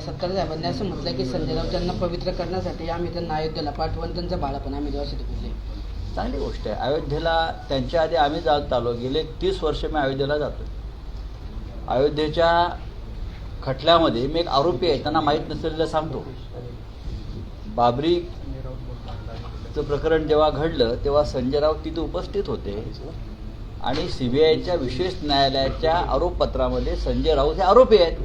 सत्तार साहेबांनी असं म्हटलं की संजय राऊत यांना पवित्र करण्यासाठी आम्ही त्यांना अयोध्येला पाठवून त्यांचं बाळा पण आम्ही देवासाठी पूजले चांगली गोष्ट आहे. अयोध्येला त्यांच्या आधी आम्ही जात आलो. गेले तीस वर्ष मी अयोध्येला जातो अयोध्येच्या खटल्यामध्ये मी एक आरोपी आहे. त्यांना माहीत नसलेलं सांगतो. बाबरीचं प्रकरण जेव्हा घडलं तेव्हा संजय राऊत तिथे उपस्थित होते आणि सी बी आयच्या विशेष न्यायालयाच्या आरोपपत्रामध्ये संजय राऊत हे आरोपी आहेत.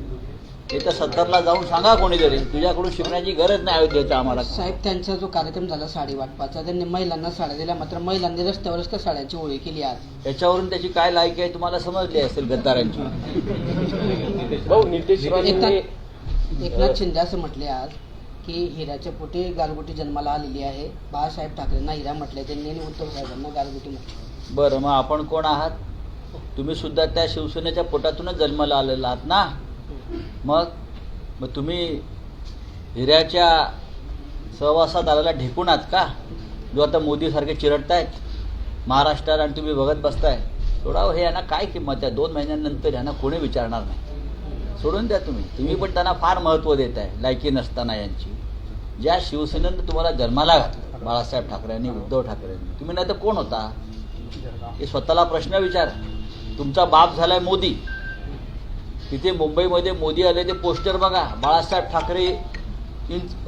ते तर सत्तरला जाऊन सांगा कोणीतरी. तुझ्याकडून शिकण्याची गरज नाही अयोध्येचा आम्हाला. साहेब त्यांचा जो कार्यक्रम झाला साडी वाटपाचा त्यांनी महिलांना साड्या दिल्या मात्र महिलांनी रस्त्यावरच त्या साड्यांची होळी केली आज. याच्यावरून त्याची काय लायकी आहे तुम्हाला समजली असेल गद्दारांची? भाऊ नितेश राणेंनी एकनाथ एकनाथ शिंदे असं म्हटले आज की हिऱ्याच्या पोटी गारगोटी जन्माला आलेली आहे. बाळासाहेब ठाकरेंना हिरा म्हटले त्यांनी आणि उद्धव साहेबांना गारगोटी म्हटली. बरं मग आपण कोण आहात? तुम्ही सुद्धा त्या शिवसेनेच्या पोटातूनच जन्माला आलेला आहात ना? मग मग तुम्ही हिऱ्याच्या सहवासात आलेला ढेकून आहात का? जो आता मोदीसारखे चिरडतायत महाराष्ट्रात आणि तुम्ही बघत बसताय. थोडा हे यांना काय किंमत आहे? दोन महिन्यानंतर यांना कोणी विचारणार नाही. सोडून द्या तुम्ही. तुम्ही पण त्यांना फार महत्त्व देत आहे लायकी नसताना यांची. ज्या शिवसेनेनं तुम्हाला जन्माला घातलं बाळासाहेब ठाकरेंनी उद्धव ठाकरेंनी तुम्ही नाही तर कोण होता? हे स्वतःला प्रश्न विचार. तुमचा बाप झालाय मोदी. तिथे मुंबईमध्ये मोदी आले ते पोस्टर बघा बाळासाहेब ठाकरे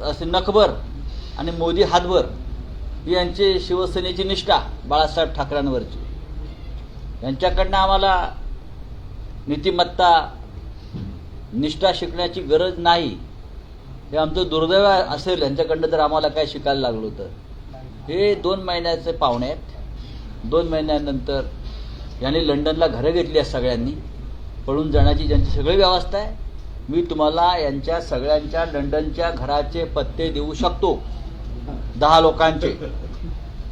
असे नखभर आणि मोदी हातभर यांचे शिवसेनेची निष्ठा बाळासाहेब ठाकरेंवरची. यांच्याकडनं आम्हाला नीतिमत्ता निष्ठा शिकण्याची गरज नाही. हे आमचं दुर्दैव असेल यांच्याकडनं जर आम्हाला काय शिकायला लागलो तर हे दोन महिन्याचे पाहुणे आहेत. दोन महिन्यानंतर यांनी लंडनला घरं घेतली आहेत सगळ्यांनी. पळून जाण्याची ज्यांची सगळी व्यवस्था आहे मी तुम्हाला यांच्या सगळ्यांच्या लंडनच्या घराचे पत्ते देऊ शकतो. दहा लोकांचे.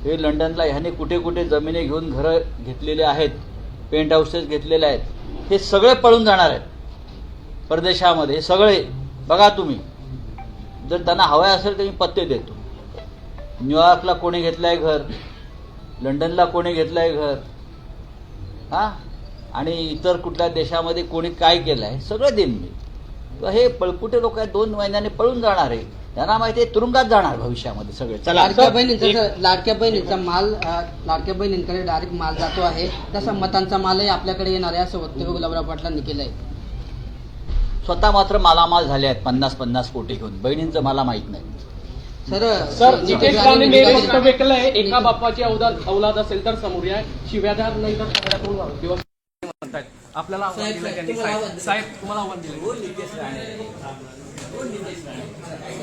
हे लंडनला ह्याने कुठे कुठे जमिनी घेऊन घरं घेतलेले आहेत पेंट हाऊसेस घेतलेले आहेत हे सगळे पळून जाणार आहेत. परदेशामध्ये हे सगळे. बघा तुम्ही. जर त्यांना हवं असेल तर मी पत्ते देतो. न्यूयॉर्कला कोणी घेतलं आहे घर? लंडनला कोणी घेतलं आहे घर? हां? आणि इतर कुठल्या देशामध्ये कोणी काय केलं आहे सगळं देईन मी. तर हे पळपुटे लोक आहेत दोन महिन्याने पळून जाणार आहे. त्यांना माहिती आहे तुरुंगात जाणार भविष्यामध्ये सगळे. चला लाडक्या बहिणींचा लाडक्या बहिणींचा माल लाडक्या बहिणींकडे डायरेक्ट माल जातो आहे. तसा मतांचा मालही आपल्याकडे येणार आहे असं वक्तव्य गुलाबराव पाटलांनी केलंय. स्वतः मात्र मालामाल झाले आहेत पन्नास पन्नास कोटी घेऊन. बहिणींचं मला माहीत नाही. सर सर नितेश राणेंनी वक्तव्य केलंय एका बाप्पाची अवलाद अवलाद असेल तर समोर या. शिव्याधार नाही तर म्हणतायत. आपल्याला आव्हान साहेब, दिलं त्यांनी. साहेब तुम्हाला आव्हान दिलं